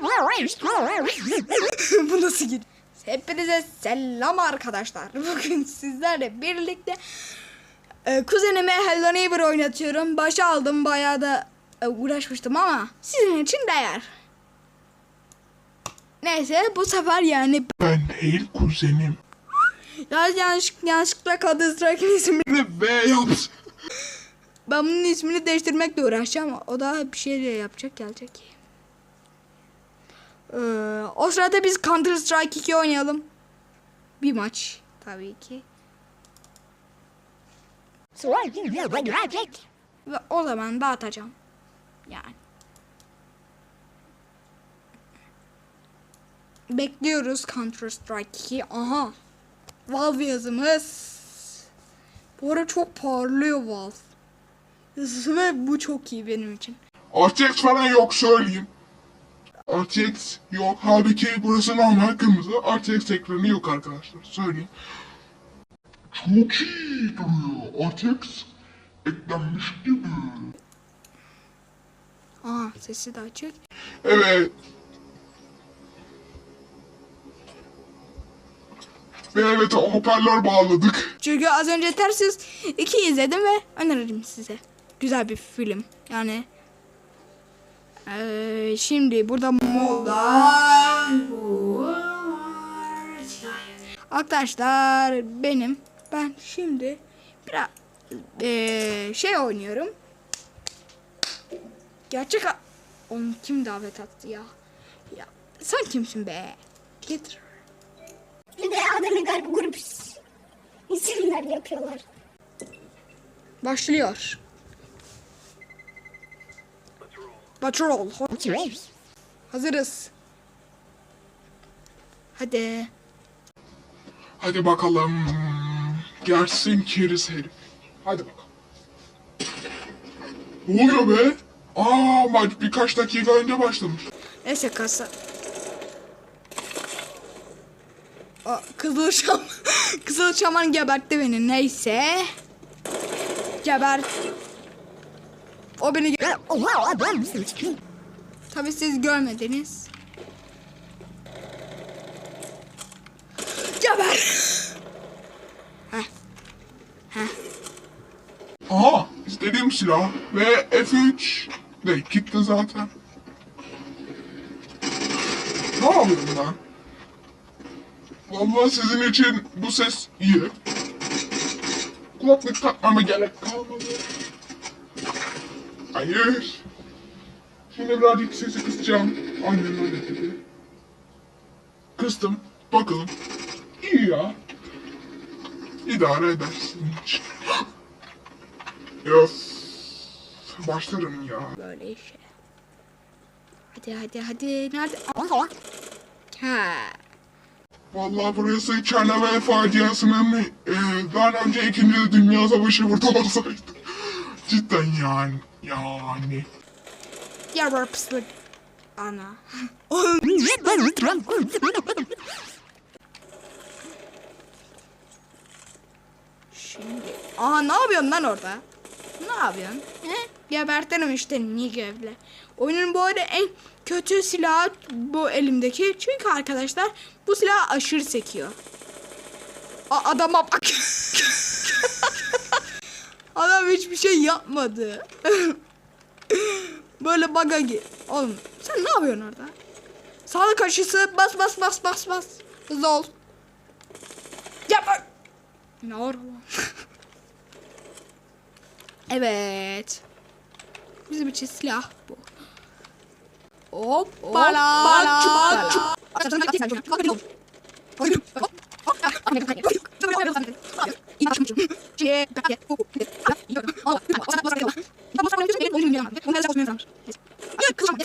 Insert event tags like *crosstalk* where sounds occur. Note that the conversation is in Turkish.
*laughs* Bu nasıl gidiyor? Hepinize selam arkadaşlar. *laughs* Bugün sizlerle birlikte e, kuzenime Hello Neighbor oynatıyorum. Başa aldım bayağı da e, uğraşmıştım ama sizin için değer. Neyse bu sefer yani Ben değil kuzenim. *laughs* ya yanlış, yanlışlıkla Counter Strike'ın ismini Ne be yapsın. ben bunun ismini değiştirmekle uğraşacağım. O da bir şeyle yapacak gelecek. Ee, o sırada biz Counter Strike 2 oynayalım. Bir maç tabii ki. Ve o zaman dağıtacağım. Yani. Bekliyoruz Counter Strike 2. Aha. Valve yazımız. Bu ara çok parlıyor Valve. Ve bu çok iyi benim için. RTX falan yok söyleyeyim. RTX yok. Halbuki burası normal kırmızı. RTX ekranı yok arkadaşlar. Söyleyeyim. Çok iyi duruyor. RTX eklenmiş gibi. Aha sesi de açık. Evet. Ve evet hoparlör bağladık. Çünkü az önce Tersiz 2 izledim ve öneririm size. Güzel bir film. Yani eee, şimdi burada mola Arkadaşlar benim ben şimdi biraz eee, şey oynuyorum. Gerçek Oğlum kim davet attı ya? Ya sen kimsin be? Getir. Bir de adamın garip grup isimler yapıyorlar. Başlıyor. Patrol. Hazırız. Hadi. Hadi bakalım. Gelsin keriz herif. Hadi bakalım. Ne oluyor be? Aa maç birkaç dakika önce başlamış. Neyse kasa. Aa, Kızıl Şam. *laughs* Kızıl Şaman gebertti beni. Neyse. Geber. O beni ge- Tabii siz görmediniz. Geber. Heh. Aha istediğim silah ve F3 de gitti zaten. Ne yapıyorum ben? Vallahi sizin için bu ses iyi. Kulaklık takmama gerek kalmadı. Hayır. Şimdi birazcık sesi kısacağım. Annem öyle dedi. Kıstım. Bakalım. İyi ya. İdare edersin. Öf. Başlarım ya. Böyle işe. Hadi hadi hadi. Nerede? Ha. Vallahi burası Çernobil faciasının e, daha önce 2. Dünya Savaşı burada olsaydı. Cidden yani. Yani. Yarbar pıslık. Ana. Şimdi. Aa ne yapıyorsun lan orada? Ne yapıyorsun? He? Gebertelim işte Nigev'le. Oyunun bu arada en kötü silahı bu elimdeki. Çünkü arkadaşlar bu silah aşırı sekiyor. Aa, adama bak. *laughs* Adam hiçbir şey yapmadı. Böyle baga gir. Oğlum sen ne yapıyorsun orada? Sağlık aşısı bas bas bas bas bas. Hızlı ol. Yap. Ne var Evet. Bizim için silah bu. Hoppala. Hoppala. Hoppala. Ya, kızım,